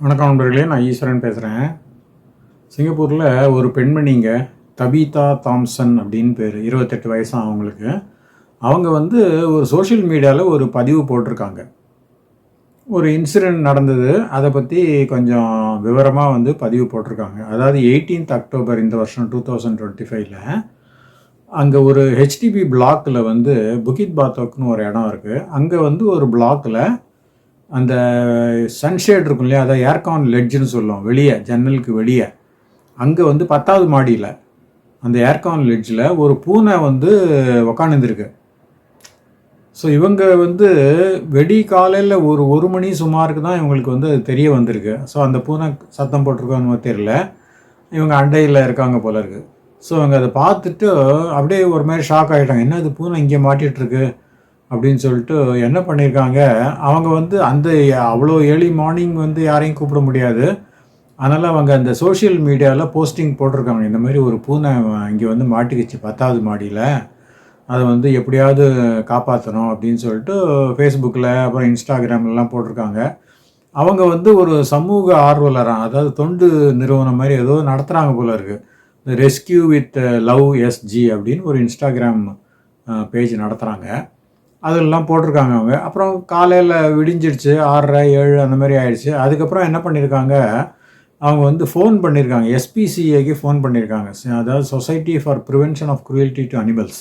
வணக்கம் நண்பர்களே நான் ஈஸ்வரன் பேசுகிறேன் சிங்கப்பூரில் ஒரு பெண்மணிங்க தபிதா தாம்சன் அப்படின்னு பேர். இருபத்தெட்டு வயசாக அவங்களுக்கு. அவங்க வந்து ஒரு சோஷியல் மீடியாவில் ஒரு பதிவு போட்டிருக்காங்க. ஒரு இன்சிடெண்ட் நடந்தது. அதை பற்றி கொஞ்சம் விவரமாக வந்து பதிவு போட்டிருக்காங்க. அதாவது 18th அக்டோபர் இந்த வருஷம் டூ தௌசண்ட் டுவெண்ட்டி ஃபைவ்ல அங்கே ஒரு ஹெச்டிபி பிளாக்கில் வந்து புகித் பாத்தோக்னு ஒரு இடம் இருக்குது அங்கே வந்து ஒரு பிளாக்கில் அந்த சன்ஷேட் இருக்கும் இல்லையா அதை ஏர்கான் லெட்ஜுன்னு சொல்லுவோம் வெளியே ஜன்னலுக்கு வெளியே. அங்கே வந்து பத்தாவது மாடியில் அந்த ஏர்கான் லெட்ஜில் ஒரு பூனை வந்து உக்காந்துருக்கு ஸோ இவங்க வந்து வெடி காலையில் ஒரு ஒரு மணி சுமாருக்கு தான் இவங்களுக்கு வந்து அது தெரிய வந்திருக்கு. ஸோ அந்த பூனை சத்தம் போட்டிருக்கோன்னு தெரியல. இவங்க அண்டையில் இருக்காங்க போல இருக்குது ஸோ இவங்க அதை பார்த்துட்டு அப்படியே ஒரு மாதிரி ஷாக் ஆகிட்டாங்க என்ன இது பூனை இங்கே மாட்டிகிட்ருக்கு அப்படின்னு சொல்லிட்டு என்ன பண்ணியிருக்காங்க அவங்க வந்து அந்த அவ்வளோ ஏர்லி மார்னிங் வந்து யாரையும் கூப்பிட முடியாது. அதனால் அவங்க அந்த சோஷியல் மீடியாவில் போஸ்டிங் போட்டிருக்காங்க. இந்த மாதிரி ஒரு பூனை இங்கே வந்து மாட்டிக்கிச்சு பத்தாவது மாடியில். அதை வந்து எப்படியாவது காப்பாற்றணும் அப்படின்னு சொல்லிட்டு ஃபேஸ்புக்கில் அப்புறம் இன்ஸ்டாகிராம்லாம் போட்டிருக்காங்க. அவங்க வந்து ஒரு சமூக ஆர்வலராக அதாவது தொண்டு நிறுவனம் மாதிரி ஏதோ நடத்துகிறாங்க போல இருக்குது இந்த ரெஸ்கியூ வித் லவ் எஸ்ஜி அப்படின்னு ஒரு இன்ஸ்டாகிராம் பேஜ் நடத்துகிறாங்க அதெல்லாம் போட்டிருக்காங்க அவங்க. அப்புறம் காலையில் விடிஞ்சிடுச்சு ஆறரை ஏழு அந்த மாதிரி ஆயிடுச்சு. அதுக்கப்புறம் என்ன பண்ணியிருக்காங்க? அவங்க வந்து ஃபோன் பண்ணியிருக்காங்க. எஸ்பிசிஏக்கு ஃபோன் பண்ணியிருக்காங்க. அதாவது society for prevention of cruelty to animals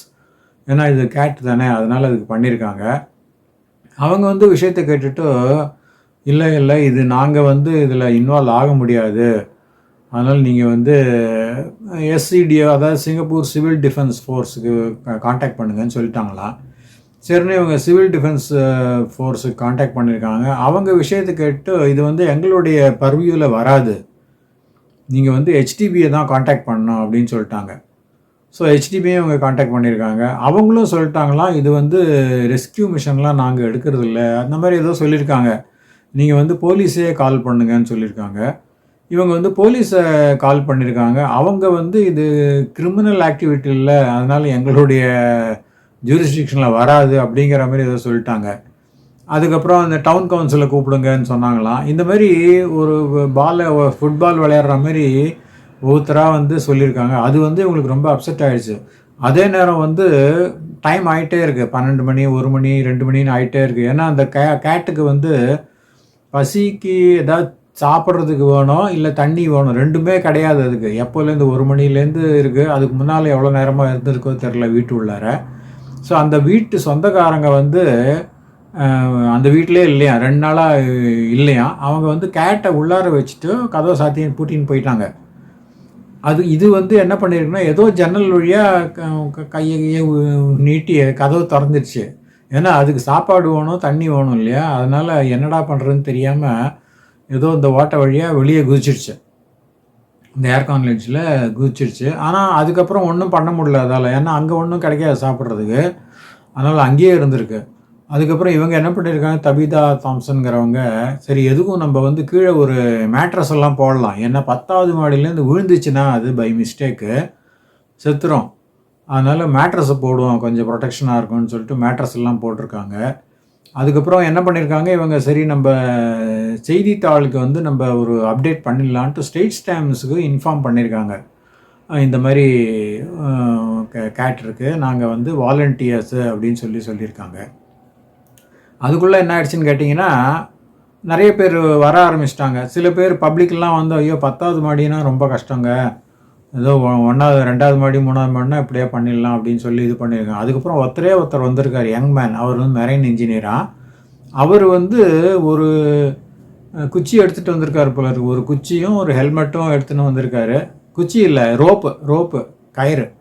ஏன்னா இது கேட் தானே அதனால் அதுக்கு பண்ணியிருக்காங்க. அவங்க வந்து விஷயத்தை கேட்டுட்டு இல்லை இல்லை இது நாங்கள் வந்து இதில் இன்வால்வ் ஆக முடியாது. அதனால் நீங்கள் வந்து எஸ்சிடிஓ அதாவது சிங்கப்பூர் சிவில் டிஃபென்ஸ் ஃபோர்ஸுக்கு காண்டாக்ட் பண்ணுங்கன்னு சொல்லிட்டாங்களாம். சரின்னு இவங்க சிவில் டிஃபென்ஸ் ஃபோர்ஸுக்கு காண்டாக்ட் பண்ணியிருக்காங்க அவங்க விஷயத்தை கேட்டு இது வந்து எங்களுடைய பர்வியூவில் வராது. நீங்கள் வந்து ஹெச்டிபியை தான் காண்டாக்ட் பண்ணணும் அப்படின்னு சொல்லிட்டாங்க. ஸோ ஹெச்டிபியை அவங்க காண்டாக்ட் பண்ணியிருக்காங்க அவங்களும் சொல்லிட்டாங்களாம் இது வந்து ரெஸ்கியூ மிஷன்லாம் நாங்கள் எடுக்கிறது இல்லை அந்த மாதிரி ஏதோ சொல்லியிருக்காங்க நீங்கள் வந்து போலீஸே கால் பண்ணுங்கன்னு சொல்லியிருக்காங்க இவங்க வந்து போலீஸை கால் பண்ணியிருக்காங்க அவங்க வந்து இது கிரிமினல் ஆக்டிவிட்டி இல்லை அதனால் எங்களுடைய ஜூரிஸ்டிக்ஷனில் வராது அப்படிங்கிற மாதிரி ஏதோ சொல்லிட்டாங்க. அதுக்கப்புறம் அந்த டவுன் கவுன்சிலை கூப்பிடுங்கன்னு சொன்னாங்களாம். இந்த மாதிரி ஒரு பாலை ஃபுட்பால் விளையாடுற மாதிரி ஒவ்வொருத்தராக வந்து சொல்லியிருக்காங்க. அது வந்து இவங்களுக்கு ரொம்ப அப்செட் ஆகிடுச்சு அதே நேரம் வந்து டைம் ஆகிட்டே இருக்குது பன்னெண்டு மணி ஒரு மணி ரெண்டு மணின்னு ஆகிட்டே இருக்குது ஏன்னா அந்த கே கேட்டுக்கு வந்து பசிக்கு ஏதாவது சாப்பிட்றதுக்கு வேணும் இல்லை தண்ணி வேணும் ரெண்டுமே கிடையாது அதுக்கு. எப்போலேருந்து ஒரு மணிலேருந்து இருக்குது அதுக்கு முன்னால் எவ்வளோ நேரமாக இருந்திருக்கோ தெரில வீட்டு உள்ளார. ஸோ அந்த வீட்டு சொந்தக்காரங்க வந்து அந்த வீட்டிலே இல்லையா? ரெண்டு நாளாக இல்லையா? அவங்க வந்து கேட்டை உள்ளார வச்சுட்டு கதவை சாத்தி பூட்டின்னு போயிட்டாங்க. அது இது வந்து என்ன பண்ணியிருக்குன்னா ஏதோ ஜன்னல் வழியாக கையை கையை நீட்டி கதவு திறந்துருச்சு. ஏன்னா அதுக்கு சாப்பாடு வேணும் தண்ணி வேணும் இல்லையா? அதனால் என்னடா பண்ணுறதுன்னு தெரியாமல் ஏதோ இந்த ஓட்டை வழியாக வெளியே குதிச்சிருச்சு. இந்த ஏர் கான்லேஜில் குதிச்சிருச்சு. ஆனால் அதுக்கப்புறம் ஒன்றும் பண்ண முடியல அதால். ஏன்னா அங்கே ஒன்றும் கிடைக்காது சாப்பிட்றதுக்கு. அதனால் அங்கேயே இருந்திருக்கு. அதுக்கப்புறம் இவங்க என்ன பண்ணியிருக்காங்க தபிதா தாம்சன்கிறவங்க சரி எதுக்கும் நம்ம வந்து கீழே ஒரு மேட்ரஸ் எல்லாம் போடலாம். ஏன்னா பத்தாவது மாடியிலேருந்து விழுந்துச்சுன்னா அது பை மிஸ்டேக்கு செத்துரும். அதனால் மேட்ரஸை போடுவோம். கொஞ்சம் ப்ரொடெக்ஷனாக இருக்கும்னு சொல்லிட்டு மேட்ரஸ் எல்லாம் போட்டிருக்காங்க. அதுக்கப்புறம் என்ன பண்ணியிருக்காங்க இவங்க சரி நம்ம செய்தித்தாளுக்கு வந்து நம்ம ஒரு அப்டேட் பண்ணிடலான்ட்டு ஸ்டேட் ஸ்டாம்ஸுக்கு இன்ஃபார்ம் பண்ணியிருக்காங்க இந்த மாதிரி கேட் இருக்குது நாங்கள் வந்து வாலண்டியர்ஸு அப்படின்னு சொல்லி சொல்லியிருக்காங்க அதுக்குள்ளே என்ன ஆயிடுச்சுன்னு கேட்டிங்கன்னா நிறைய பேர் வர ஆரம்பிச்சிட்டாங்க. சில பேர் பப்ளிக்லாம் வந்து ஐயோ பத்தாவது மாடினா ரொம்ப கஷ்டங்க. ஏதோ ஒ- ஒன்றாவது ரெண்டாவது மாடி மூணாவது மாடினா இப்படியே பண்ணிடலாம் அப்படின்னு சொல்லி இது பண்ணியிருக்காங்க. அதுக்கப்புறம் ஒருத்தரே ஒருத்தர் வந்திருக்கார் யங் மேன். அவர் வந்து மெரைன் இன்ஜினியராக அவர் வந்து ஒரு குச்சி எடுத்துகிட்டு வந்திருக்காரு போல இருக்கு. ஒரு குச்சியும் ஒரு ஹெல்மெட்டும் எடுத்துன்னு வந்திருக்காரு. குச்சி இல்லை ரோப்பு ரோப்பு கயிறு.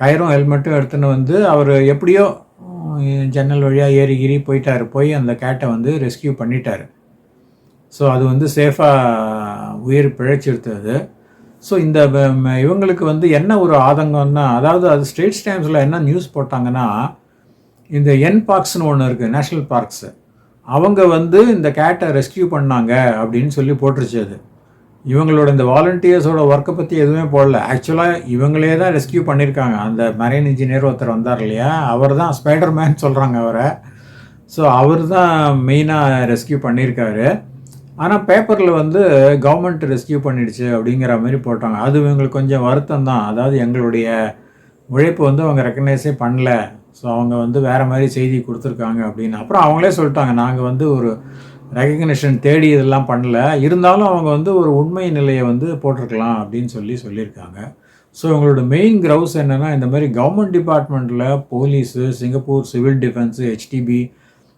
கயிறும் ஹெல்மெட்டும் எடுத்துன்னு வந்து அவர் எப்படியோ ஜன்னல் வழியாக ஏறி கீறி போயிட்டார். போய் அந்த கேட்டை வந்து ரெஸ்கியூ பண்ணிட்டார். ஸோ அது வந்து சேஃபாக உயிர் பிழைச்சிருத்தது. ஸோ இந்த இவங்களுக்கு வந்து என்ன ஒரு ஆதங்கம்னா அதாவது அது ஸ்டேட்ஸ் டைம்ஸில் என்ன நியூஸ் போட்டாங்கன்னா இந்த என் பார்க்ஸ்னு ஒன்று இருக்குது நேஷ்னல் பார்க்ஸு அவங்க வந்து இந்த கேட்டை ரெஸ்கியூ பண்ணாங்க அப்படின்னு சொல்லி போட்டுருச்சு அது. இவங்களோட இந்த வாலண்டியர்ஸோட ஒர்க்கை பற்றி எதுவுமே போடல. ஆக்சுவலாக இவங்களே தான் ரெஸ்கியூ பண்ணியிருக்காங்க அந்த மரைன் இன்ஜினியர் ஒருத்தர் வந்தார் இல்லையா? அவர் தான் ஸ்பைடர் மேன் சொல்கிறாங்க அவரை. ஸோ அவர் தான் மெயினாக ரெஸ்கியூ பண்ணியிருக்காரு ஆனால் பேப்பரில் வந்து கவர்மெண்ட் ரெஸ்கியூ பண்ணிடுச்சு அப்படிங்கிற மாதிரி போட்டாங்க. அது இவங்களுக்கு கொஞ்சம் வருத்தம் தான் அதாவது எங்களுடைய உழைப்பு வந்து அவங்க ரெக்கக்னைஸே பண்ணல. ஸோ அவங்க வந்து வேறு மாதிரி செய்தி கொடுத்துருக்காங்க அப்படின்னு. அப்புறம் அவங்களே சொல்லிட்டாங்க நாங்கள் வந்து ஒரு ரெக்கக்னிஷன் தேடி இதெல்லாம் பண்ணல. இருந்தாலும் அவங்க வந்து ஒரு உண்மை நிலையை வந்து போட்டிருக்கலாம் அப்படின்னு சொல்லி சொல்லியிருக்காங்க. ஸோ இவங்களோட மெயின் க்ரௌஸ் என்னென்னா இந்த மாதிரி கவர்மெண்ட் டிபார்ட்மெண்ட்டில் police Singapore civil defence HDB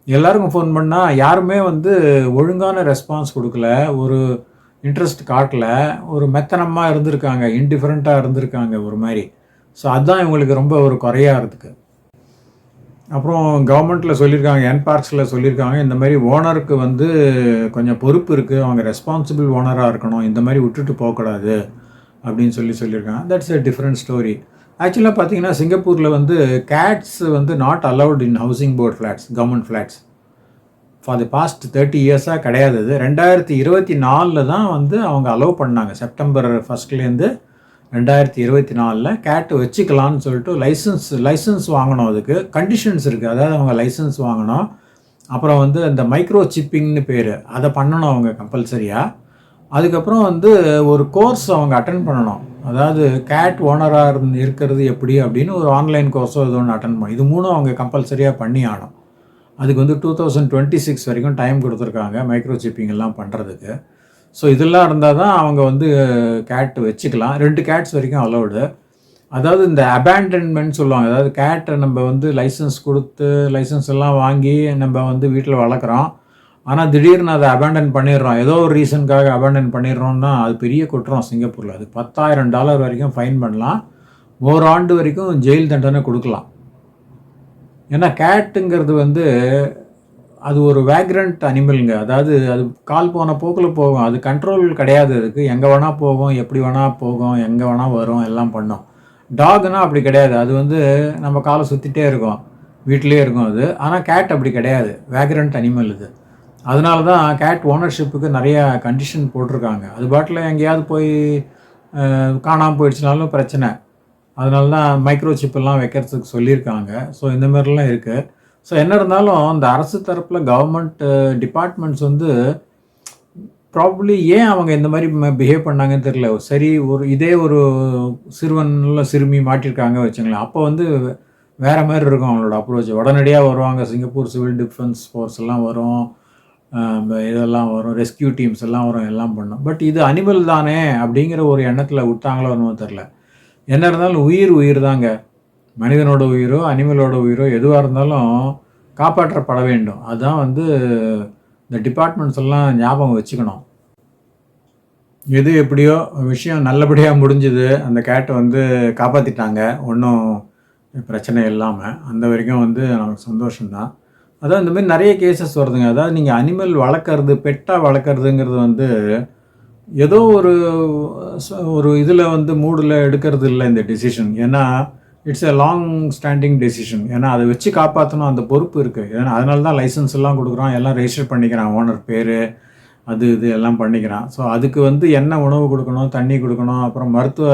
எல்லாருக்கும் ஃபோன் பண்ணால் யாருமே வந்து ஒழுங்கான ரெஸ்பான்ஸ் கொடுக்கல. ஒரு இன்ட்ரெஸ்ட் காட்டல. ஒரு மெத்தனமாக இருந்திருக்காங்க இன்டிஃபரெண்ட்டாக இருந்திருக்காங்க ஒரு மாதிரி. ஸோ அதுதான் இவங்களுக்கு ரொம்ப ஒரு குறையாக இருக்குது அப்புறம் கவர்மெண்ட்டில் சொல்லியிருக்காங்க என் பார்க்ஸில் சொல்லியிருக்காங்க இந்த மாதிரி ஓனருக்கு வந்து கொஞ்சம் பொறுப்பு இருக்குது அவங்க ரெஸ்பான்சிபிள் ஓனராக இருக்கணும். இந்த மாதிரி விட்டுட்டு போகக்கூடாது. அப்படின்னு சொல்லி சொல்லியிருக்காங்க தட்ஸ் எ டிஃப்ரெண்ட் ஸ்டோரி ஆக்சுவலாக பார்த்தீங்கன்னா சிங்கப்பூரில் வந்து கேட்ஸ் வந்து not allowed in housing board flats government flats for the past thirty இயர்ஸாக கிடையாது இது ரெண்டாயிரத்தி இருபத்தி நாலில் தான் வந்து அவங்க அலோவ் பண்ணாங்க. செப்டம்பர் ஃபஸ்ட்லேருந்து ரெண்டாயிரத்தி இருபத்தி நாலில் கேட்டு வச்சுக்கலான்னு சொல்லிட்டு லைசன்ஸ் லைசன்ஸ் வாங்கணும் அதுக்கு. கண்டிஷன்ஸ் இருக்குது அதாவது அவங்க லைசன்ஸ் வாங்கணும். அப்புறம் வந்து அந்த மைக்ரோ சிப்பிங்னு பேர். அதை பண்ணணும் அவங்க கம்பல்சரியாக அதுக்கப்புறம் வந்து ஒரு கோர்ஸ் அவங்க அட்டன் பண்ணணும். அதாவது கேட் ஓனராக இருந்து இருக்கிறது எப்படி அப்படின்னு ஒரு ஆன்லைன் கோர்ஸோ இது ஒன்று அட்டன் பண்ணும் இது மூணும் அவங்க கம்பல்சரியாக பண்ணி ஆகணும். அதுக்கு வந்து டூ தௌசண்ட் டுவெண்ட்டி சிக்ஸ் வரைக்கும் டைம் கொடுத்துருக்காங்க மைக்ரோ சிப்பிங்கெல்லாம் பண்ணுறதுக்கு ஸோ இதெல்லாம் இருந்தால் தான் அவங்க வந்து கேட் வச்சுக்கலாம். ரெண்டு கேட்ஸ் வரைக்கும் அலௌடு அதாவது இந்த அபேண்டன்மெண்ட் சொல்லுவாங்க. அதாவது கேட்டை நம்ம வந்து லைசன்ஸ் கொடுத்து லைசன்ஸ் எல்லாம் வாங்கி நம்ம வந்து வீட்டில் வளர்க்குறோம். ஆனால் திடீர்னு அதை அபேண்டன் பண்ணிடுறோம். ஏதோ ஒரு ரீசனுக்காக அபேண்டன் பண்ணிடுறோம்னா அது பெரிய குற்றம் சிங்கப்பூரில். அது பத்தாயிரம் டாலர் வரைக்கும் ஃபைன் பண்ணலாம். ஒரு ஆண்டு வரைக்கும் ஜெயில் தண்டனை கொடுக்கலாம். ஏன்னா கேட்டுங்கிறது வந்து அது ஒரு வேக்ரண்ட் அனிமலுங்க அதாவது அது கால் போன போக்கில் போகும். அது கண்ட்ரோல் கிடையாது அதுக்கு. எங்கே வேணால் போகும் எப்படி வேணால் போகும் எங்கே வேணால் வரும் எல்லாம் பண்ணும். டாக்னா அப்படி கிடையாது. அது வந்து நம்ம காலை சுற்றிட்டே இருக்கும். வீட்டிலே இருக்கும் அது. ஆனால் கேட் அப்படி கிடையாது. வேக்ரண்ட் அனிமல் இது. அதனால தான் கேட் ஓனர்ஷிப்புக்கு நிறைய கண்டிஷன் போட்டிருக்காங்க. அது பாட்டில் எங்கேயாவது போய் காணாமல் போயிடுச்சுனாலும் பிரச்சனை. அதனால தான் மைக்ரோ சிப்பெல்லாம் வைக்கிறதுக்கு சொல்லியிருக்காங்க. ஸோ இந்த மாதிரிலாம் இருக்குது ஸோ என்ன இருந்தாலும் இந்த அரசு தரப்பில் கவர்மெண்ட் டிபார்ட்மெண்ட்ஸ் வந்து ப்ராப்ளி ஏன் அவங்க இந்த மாதிரி பிஹேவ் பண்ணாங்கன்னு தெரியல. சரி ஒரு இதே ஒரு சிறுவனில் சிறுமி மாட்டியிருக்காங்க வச்சுங்களேன். அப்போ வந்து வேறு மாதிரி இருக்கும் அவங்களோட அப்ரோச் உடனடியாக வருவாங்க. சிங்கப்பூர் சிவில் டிஃபென்ஸ் ஃபோர்ஸ் எல்லாம் வரும். இதெல்லாம் வரும் ரெஸ்கியூ டீம்ஸ் எல்லாம் வரும் எல்லாம் பண்ணும். பட் இது அனிமல் தானே அப்படிங்கிற ஒரு எண்ணத்தில் விட்டாங்களோ ஒன்றும் தெரில என்ன இருந்தாலும் உயிர் உயிர் தாங்க. மனிதனோட உயிரோ அனிமலோட உயிரோ எதுவாக இருந்தாலும் காப்பாற்றப்பட வேண்டும். அதுதான் வந்து இந்த டிபார்ட்மெண்ட்ஸ் எல்லாம் ஞாபகம் வச்சுக்கணும். எது எப்படியோ விஷயம் நல்லபடியாக முடிஞ்சுது. அந்த கேட்டை வந்து காப்பாற்றிட்டாங்க ஒன்றும் பிரச்சனை இல்லாமல் அந்த வரைக்கும் வந்து நமக்கு சந்தோஷம்தான். அதான் இந்த மாதிரி நிறைய கேசஸ் வருதுங்க. அதாவது நீங்கள் அனிமல் வளர்க்குறது பெட்டாக வளர்க்குறதுங்கிறது வந்து ஏதோ ஒரு ஒரு இதில் வந்து மூடில் எடுக்கிறது இல்லை இந்த டெசிஷன் ஏன்னா it's a long standing decision ஏன்னா அதை வச்சு காப்பாற்றணும் அந்த பொறுப்பு இருக்குது ஏன்னா அதனால தான் லைசன்ஸ் எல்லாம் கொடுக்குறான் எல்லாம் ரெஜிஸ்டர் பண்ணிக்கிறான் ஓனர் பேர் அது இது எல்லாம் பண்ணிக்கிறான். ஸோ அதுக்கு வந்து என்ன உணவு கொடுக்கணும் தண்ணி கொடுக்கணும் அப்புறம் மருத்துவ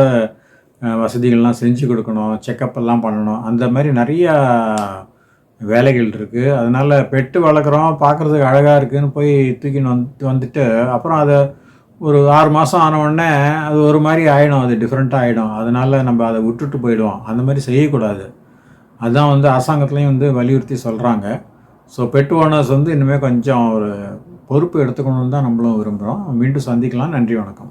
வசதிகள்லாம் செஞ்சு கொடுக்கணும் செக்கப் எல்லாம் பண்ணணும் அந்த மாதிரி நிறையா வேலைகள் இருக்குது அதனால் பெட்டு வளர்க்குறோம் பார்க்குறதுக்கு அழகாக இருக்குதுன்னு போய் தூக்கின்னு வந்து வந்துட்டு அப்புறம் அதை ஒரு ஆறு மாதம் ஆனவுடனே அது ஒரு மாதிரி ஆகிடும் அது டிஃப்ரெண்ட்டாக ஆகிடும் அதனால் நம்ம அதை விட்டுட்டு போயிடுவோம். அந்த மாதிரி செய்யக்கூடாது. அதுதான் வந்து அரசாங்கத்துலேயும் வந்து வலியுறுத்தி சொல்கிறாங்க ஸோ பெட் ஓனர்ஸ் வந்து இனிமேல் கொஞ்சம் ஒரு பொறுப்பு எடுத்துக்கணும்னு தான் நம்மளும் விரும்புகிறோம் மீண்டும் சந்திக்கலாம். நன்றி வணக்கம்.